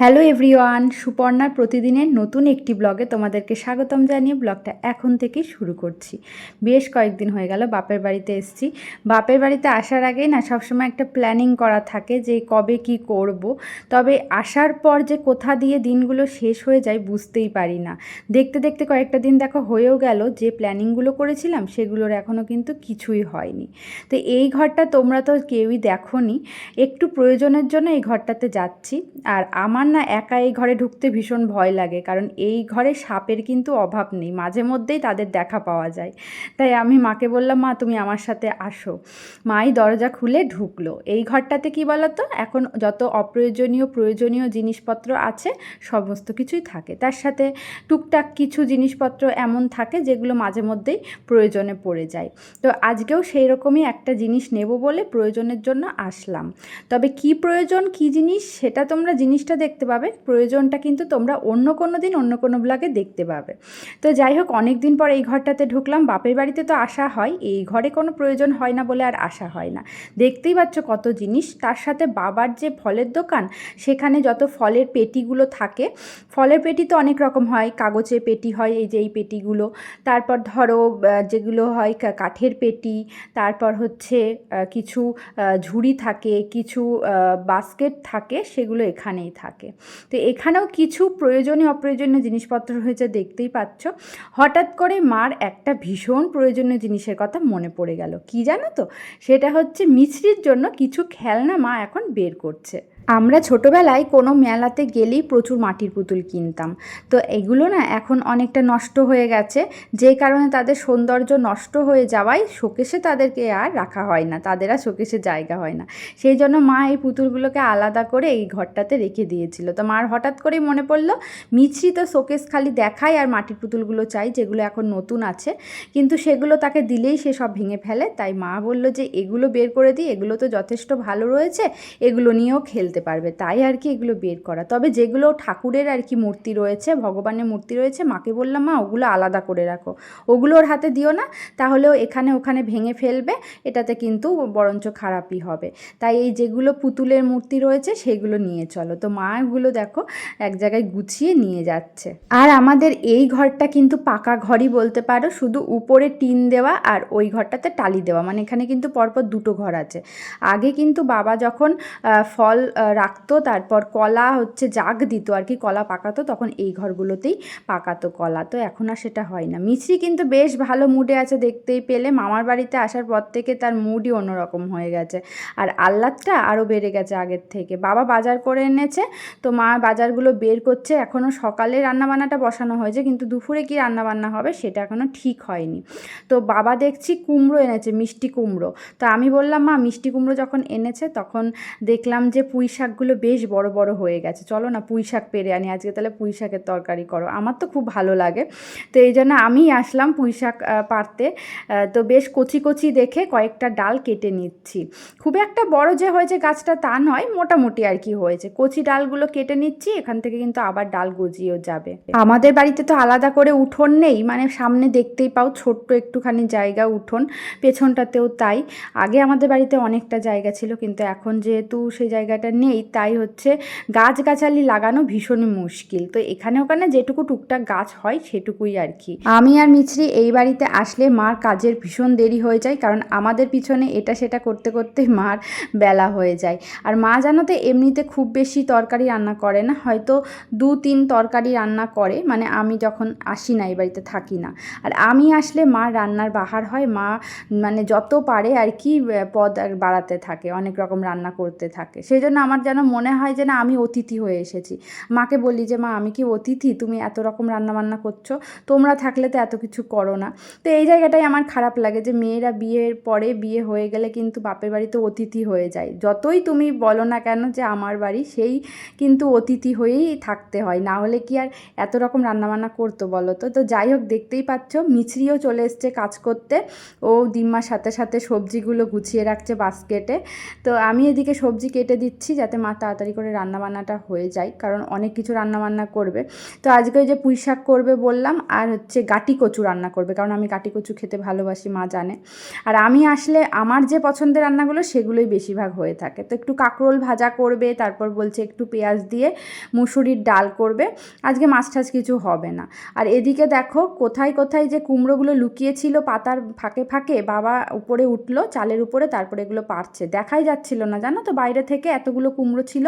Hello everyone, সুপর্ণার প্রতিদিনের নতুন একটি ব্লগে তোমাদেরকে স্বাগতম জানিয়ে ব্লগটা এখন থেকেই শুরু করছি। বেশ কয়েকদিন হয়ে গেল, বাপের বাড়িতে এসেছি। বাপের বাড়িতে আসার আগেই না সবসময় একটা প্ল্যানিং করা থাকে যে কবে কি করব। তবে আসার পর যে কোথা দিয়ে দিনগুলো শেষ হয়ে যায় বুঝতেই পারি না। দেখতে দেখতে কয়েকটা দিন দেখো হয়েও গেল, যে প্ল্যানিংগুলো করেছিলাম সেগুলোর এখনও কিন্তু কিছুই হয়নি। তো এই ঘরটা তোমরা তো কেউই দেখোনি। একটু প্রয়োজনের জন্য এই ঘরটাতে যাচ্ছি। আর আমার না একা এই ঘরে ঢুকতে ভীষণ ভয় লাগে, কারণ এই ঘরে সাপের কিন্তু অভাব নেই। মাঝে মধ্যেই তাদের দেখা পাওয়া যায়। তাই আমি মাকে বললাম, মা, তুমি আমার সাথে আসো। মাই দরজা খুলে ঢুকলো। এই ঘরটাতে কি বলতো? এখন যত অপ্রয়োজনীয়, প্রয়োজনীয় জিনিসপত্র আছে, সমস্ত কিছুই থাকে। তার সাথে টুকটাক কিছু জিনিসপত্র এমন থাকে, যেগুলো মাঝে মধ্যেই প্রয়োজনে পড়ে যায়। তো আজকেও সেই রকমই একটা জিনিস নেব বলে প্রয়োজনের জন্য আসলাম। তবে কি প্রয়োজন, কি জিনিস, সেটা তোমরা জিনিসটা দেখতে পাবে। প্রয়োজনটা কিন্তু তোমরা অন্য কোনো দিন অন্য কোনো ব্লগে দেখতে পাবে। তো যাই হোক অনেক দিন পর এই ঘরটাতে ঢুকলাম। বাপের বাড়িতে তো আসা হয়, এই ঘরে কোনো প্রয়োজন হয় না বলে আর আসা হয় না। দেখতেই পাচ্ছ কত জিনিস। তার সাথে বাবার যে ফলের দোকান, সেখানে যত ফলের পেটিগুলো থাকে, ফলের পেটি তো অনেক রকম হয়। কাগজের পেটি হয় এই যে, এই পেটিগুলো। তারপর ধরো যেগুলো হয় কাঠের পেটি। তারপর হচ্ছে কিছু ঝুড়ি থাকে, কিছু বাস্কেট থাকে, সেগুলো এখানেই থাকে। তো এখানেও কিছু প্রয়োজনীয় অপ্রয়োজনীয় জিনিসপত্র হয়েছে দেখতেই পাচ্ছ। হঠাৎ করে মার একটা ভীষণ প্রয়োজনীয় জিনিসের কথা মনে পড়ে গেল। কি জানো তো? সেটা হচ্ছে মিছরির জন্য কিছু খেলনা মা এখন বের করছে। আমরা ছোটোবেলায় কোনো মেলাতে গেলেই প্রচুর মাটির পুতুল কিনতাম। তো এগুলো না এখন অনেকটা নষ্ট হয়ে গেছে। যে কারণে তাদের সৌন্দর্য নষ্ট হয়ে যাওয়ায় শোকেশে তাদেরকে আর রাখা হয় না, তাদের আর শোকেশে জায়গা হয় না। সেই জন্য মা এই পুতুলগুলোকে আলাদা করে এই ঘরটাতে রেখে দিয়েছিল। তো মার হঠাৎ করেই মনে পড়ল মিছরি তো শোকেস খালি দেখায় আর মাটির পুতুলগুলো চাই যেগুলো এখন নতুন আছে। কিন্তু সেগুলো তাকে দিলেই সে সব ভেঙে ফেলে। তাই মা বলল যে, এগুলো বের করে দিই, এগুলো তো যথেষ্ট ভালো রয়েছে, এগুলো নিয়েও খেলতে পারবে, তাই আর কি এগুলো বের করা। তবে যেগুলো ঠাকুরের আর কি মূর্তি রয়েছে, ভগবানের মূর্তি রয়েছে, মাকে বললাম, মা, ওগুলো আলাদা করে রাখো। ওগুলো ওর হাতে দিও না তাহলেও এখানে ওখানে ভেঙে ফেলবে, এটাতে কিন্তু বরঞ্চ খারাপই হবে। তাই এই যেগুলো পুতুলের মূর্তি রয়েছে, সেগুলো নিয়ে চলো। তো মা এগুলো দেখো, এক জায়গায় গুছিয়ে নিয়ে যাচ্ছে। আর আমাদের এই ঘরটা কিন্তু পাকা ঘরই বলতে পারো, শুধু উপরে টিন দেওয়া আর ওই ঘরটাতে টালি দেওয়া। মানে এখানে কিন্তু পরপর দুটো ঘর আছে। আগে কিন্তু বাবা যখন ফল রাখতো, তারপর কলা হচ্ছে জাগ দিত আর কি, কলা পাকাতো, তখন এই ঘরগুলোতেই পাকাতো কলা। তো এখন আর সেটা হয় না। মিছরি কিন্তু বেশ ভালো মুডে আছে দেখতেই পেলে। মামার বাড়িতে আসার পর থেকে তার মুডই অন্যরকম হয়ে গেছে। আর আহ্লাদটা আরও বেড়ে গেছে আগের থেকে। বাবা বাজার করে এনেছে, তো মা বাজারগুলো বের করছে। এখনও সকালে রান্নাবান্নাটা বসানো হয়েছে, কিন্তু দুপুরে কি রান্নাবান্না হবে সেটা এখনও ঠিক হয়নি। তো বাবা দেখছি কুমড়ো এনেছে, মিষ্টি কুমড়ো। তো আমি বললাম, মা, মিষ্টি কুমড়ো যখন এনেছে, তখন দেখলাম যে পুঁই শাকগুলো বেশ বড় বড় হয়ে গেছে। চলো না পুঁই শাক পেরে আনি। আজকে তাহলে পুঁই শাকের তরকারি করো। আমার তো খুব ভালো লাগে। তো এই জন্য আমি আসলাম পুঁই শাক পারতে তো বেশ কচি কচি দেখে কয়েকটা ডাল কেটে নিচ্ছি। খুব একটা বড় যে হয়েছে গাছটা তা নয়, মোটামুটি আর কি হয়েছে। কচি ডালগুলো কেটে নিচ্ছি, এখান থেকে কিন্তু আবার ডাল গজিয়েও যাবে। আমাদের বাড়িতে তো আলাদা করে উঠোন নেই মানে সামনে দেখতেই পাও ছোট্ট একটুখানি জায়গা উঠোন। পেছনটাতেও তাই। আগে আমাদের বাড়িতে অনেকটা জায়গা ছিল, কিন্তু এখন যেহেতু সেই জায়গাটা নেই, তাই হচ্ছে গাছগাছালি লাগানো ভীষণই মুশকিল। তো এখানে ওখানে যেটুকু টুকটাক গাছ হয় সেটুকুই আর কি। আমি আর মিছরি এই বাড়িতে আসলে মার কাজের ভীষণ দেরি হয়ে যায়, কারণ আমাদের পিছনে এটা সেটা করতে করতে মার বেলা হয়ে যায়। আর মা জানো তো এমনিতে খুব বেশি তরকারি রান্না করে না, হয়তো দু তিন তরকারি রান্না করে মানে আমি যখন আসি না এই বাড়িতে থাকি না। আর আমি আসলে মা রান্নার বাহার হয়, মা মানে যত পারে আর কি পদ বাড়াতে থাকে, অনেক রকম রান্না করতে থাকে। সেই জন্য আমার যেন মনে হয় যে না, আমি অতিথি হয়ে এসেছি। মাকে বলি যে, মা, আমি কি অতিথি? তুমি এত রকম রান্না বান্না করছ। তোমরা থাকলে তো এত কিছু করো না। তো এই জায়গাটাই আমার খারাপ লাগে যে, মেয়েরা বিয়ের পরে বিয়ে হয়ে গেলে কিন্তু বাপের বাড়িতে অতিথি হয়ে যায়। যতই তুমি বলো না কেন যে, আমার বাড়ি সেই কিন্তু অতিথি হয়েই থাকতে হয়। না হলে কি আর এত রকম রান্নাবান্না করতো বলো তো? তো যাই হোক, দেখতেই পাচ্ছ, মিছরিও চলে এসছে কাজ করতে। ও দিম্মার সাথে সাথে সবজিগুলো গুছিয়ে রাখছে বাস্কেটে। তো আমি এদিকে সবজি কেটে দিচ্ছি যাতে মা তাড়াতাড়ি করে রান্নাবান্নাটা হয়ে যায়, কারণ অনেক কিছু রান্নাবান্না করবে। তো আজকে ওই যে পুঁই শাক করবে বললাম, আর হচ্ছে গাটি কচু রান্না করবে, কারণ আমি গাটি কচু খেতে ভালোবাসি, মা জানে। আর আমি আসলে আমার যে পছন্দের রান্নাগুলো সেগুলোই বেশিরভাগ হয়ে থাকে। তো একটু কাঁকরোল ভাজা করবে, তারপর বলছে একটু পেঁয়াজ দিয়ে মুসুরির ডাল করবে। আজকে মাছ টাছ কিছু হবে না। আর এদিকে দেখো, কোথায় কোথায় যে কুমড়োগুলো লুকিয়েছিল পাতার ফাঁকে ফাঁকে, বাবা উপরে উঠল, চালের উপরে, তারপরে এগুলো পারছে দেখাই যাচ্ছিল না, জানো তো? বাইরে থেকে এতগুলো কুমড়ো ছিল।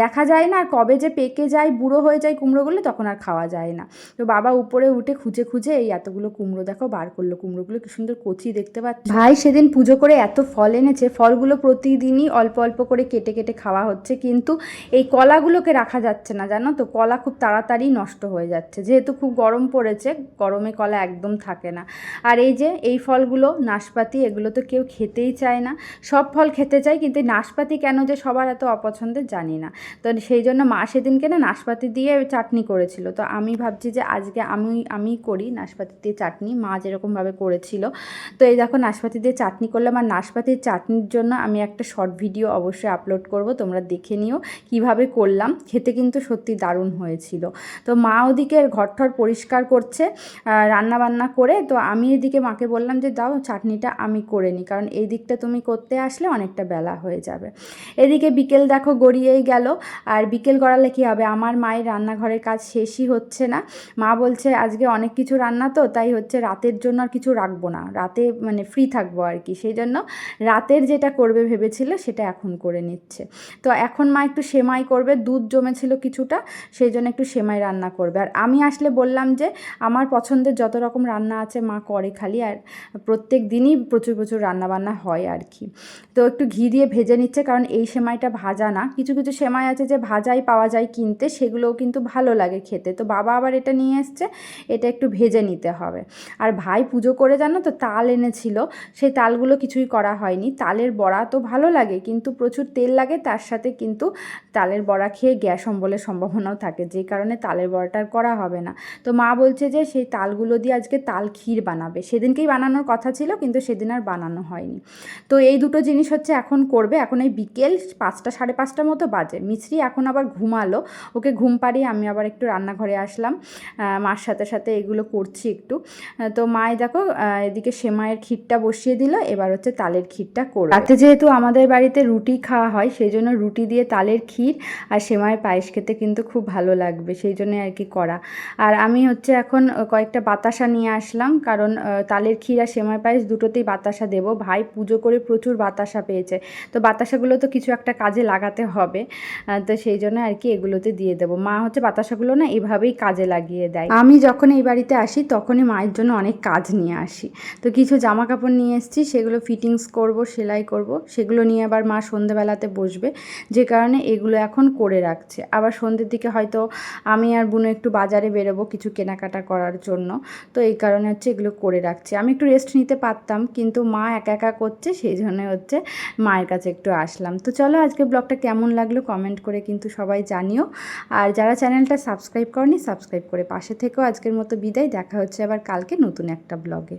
দেখা যায় না আর কবে যে পেকে যায়, বুড়ো হয়ে যায় কুমড়োগুলো তখন আর খাওয়া যায় না। তো বাবা উপরে উঠে খুঁজে খুঁজে এই এতগুলো কুমড়ো, দেখো বার করল কুমড়োগুলো, কি সুন্দর কচি দেখতে পাচ্ছ। ভাই সেদিন পুজো করে এত ফল এনেছে, ফলগুলো প্রতিদিনই অল্প অল্প করে কেটে কেটে খাওয়া হচ্ছে, কিন্তু এই কলাগুলোকে রাখা যাচ্ছে না, জানো তো? কলা খুব তাড়াতাড়ি নষ্ট হয়ে যাচ্ছে, যেহেতু খুব গরম পড়েছে, গরমে কলা একদম থাকে না। আর এই যে, এই ফলগুলো, নাশপাতি, এগুলো তো কেউ খেতেই চায় না। সব ফল খেতে চায়, কিন্তু নাশপাতি কেন যে সবার এত অপছন্দের জানি না। তো সেই জন্য মা সেদিনকে না নাশপাতি দিয়ে চাটনি করেছিল। তো আমি ভাবছি যে আজকে আমি আমি করি নাশপাতি দিয়ে চাটনি। মা যেরকমভাবে করেছিল। তো এই দেখো নাশপাতি দিয়ে চাটনি করলাম। আর নাশপাতির চাটনির জন্য আমি একটা শর্ট ভিডিও অবশ্যই আপলোড করব। তোমরা দেখে নিও কীভাবে করলাম। খেতে কিন্তু সত্যি দারুণ হয়েছিল। তো মা ওদিকে ঘরঠর পরিষ্কার করছে রান্না বান্না করে। তো আমি এদিকে মাকে বললাম যে, দাও চাটনিটা আমি করে নিই কারণ এই দিকটা তুমি করতে আসলে অনেকটা বেলা হয়ে যাবে। এদিকে বিকেল দেখো গড়িয়েই গেল। আর বিকেল গড়ালে কী হবে? আমার মায়ের রান্নাঘরের কাজ শেষই হচ্ছে না। মা বলছে, আজকে অনেক কিছু রান্না তো, তাই হচ্ছে রাতের জন্য আর কিছু রাখব না। রাতে মানে ফ্রি থাকব আর কি। সেই জন্য রাতের যেটা করবে ভেবেছিল, সেটা এখন করে নিচ্ছে। তো এখন মা একটু সেমাই করবে, দুধ জমেছিল কিছুটা, সেই জন্য একটু সেমাই রান্না করবে। আর আমি আসলে বললাম যে, আমার পছন্দের যত রকম রান্না আছে মা করে খালি, আর প্রত্যেক দিনই প্রচুর প্রচুর রান্নাবান্না হয় আর কি। তো একটু ঘি দিয়ে ভেজে নিচ্ছে, কারণ এই সেমাইটা ভাজা না। কিছু কিছু সেমাই আছে যে ভাজাই পাওয়া যায় কিনতে, সেগুলোও কিন্তু ভালো লাগে খেতে। তো বাবা আবার এটা নিয়ে এসছে, এটা একটু ভেজে নিতে হবে। আর ভাই পুজো করে জানো তো, তাল এনেছিল। সেই তালগুলো কিছুই করা হয়নি। তালের বড়া তো ভালো লাগে, কিন্তু প্রচুর তেল লাগে, তার সাথে কিন্তু তালের বড়া খেয়ে গ্যাস অম্বলের সম্ভাবনাও থাকে। যে কারণে তালের বড়াটা করা হবে না। তো মা বলছে যে সেই তালগুলো দিয়ে আজকে তাল ক্ষীর বানাবে। সেদিনকেই বানানোর কথা ছিল, কিন্তু সেদিন আর বানানো হয়নি। তো এই দুটো জিনিস হচ্ছে এখন করবে। এখন এই বিকেল পাঁচটা সাড়ে পাঁচটার মতো বাজে। মিছরি এখন আবার ঘুমালো। ওকে ঘুম পাড়িয়ে আমি আবার একটু রান্নাঘরে আসলাম। মার সাথে সাথে এগুলো করছি একটু। তো মায় দেখো এদিকে সেমাইয়ের ক্ষীরটা বসিয়ে দিল, এবার হচ্ছে তালের ক্ষীরটা করবে রাতে যেহেতু আমাদের বাড়িতে রুটি খাওয়া হয়, সেই জন্য রুটি দিয়ে তালের ক্ষীর আর সেমাইয়ের পায়েস খেতে কিন্তু খুব ভালো লাগবে, সেই জন্য আর কি করা। আর আমি হচ্ছে এখন কয়েকটা বাতাসা নিয়ে আসলাম, কারণ তালের ক্ষীর আর সেমাই পায়েস দুটোতেই বাতাসা দেব। ভাই পুজো করে প্রচুর বাতাসা পেয়েছে। তো বাতাসাগুলো তো কিছু একটা কাজে লাগাতে হবে। তো সেই জন্য আর কি এগুলোতে দিয়ে দেবো। মা হচ্ছে বাতাসাগুলো না এভাবেই কাজে লাগিয়ে দেয়। আমি যখন এই বাড়িতে আসি তখনই মায়ের জন্য অনেক কাজ নিয়ে আসি। তো কিছু জামা কাপড় নিয়ে এসেছি, সেগুলো ফিটিংস করব, সেলাই করব, সেগুলো নিয়ে আবার মা সন্ধেবেলাতে বসবে। যে কারণে এগুলো এখন করে রাখছে। আবার সন্ধ্যের দিকে হয়তো আমি আর বুনো একটু বাজারে বেরোবো কিছু কেনাকাটা করার জন্য। তো এই কারণে হচ্ছে এগুলো করে রাখছি। আমি একটু রেস্ট নিতে পারতাম, কিন্তু মা একা একা করছে, সেই জন্য হচ্ছে মায়ের কাছে একটু আসলাম। তো চলো আজকে ব্লগটা কেমন লাগল কমেন্ট করে কিন্তু সবাই জানিও। আর যারা চ্যানেলটা সাবস্ক্রাইব করনি সাবস্ক্রাইব করে পাশে থেকেও আজকের মতো বিদায়। দেখা হচ্ছে আবার কালকে নতুন একটা ব্লগে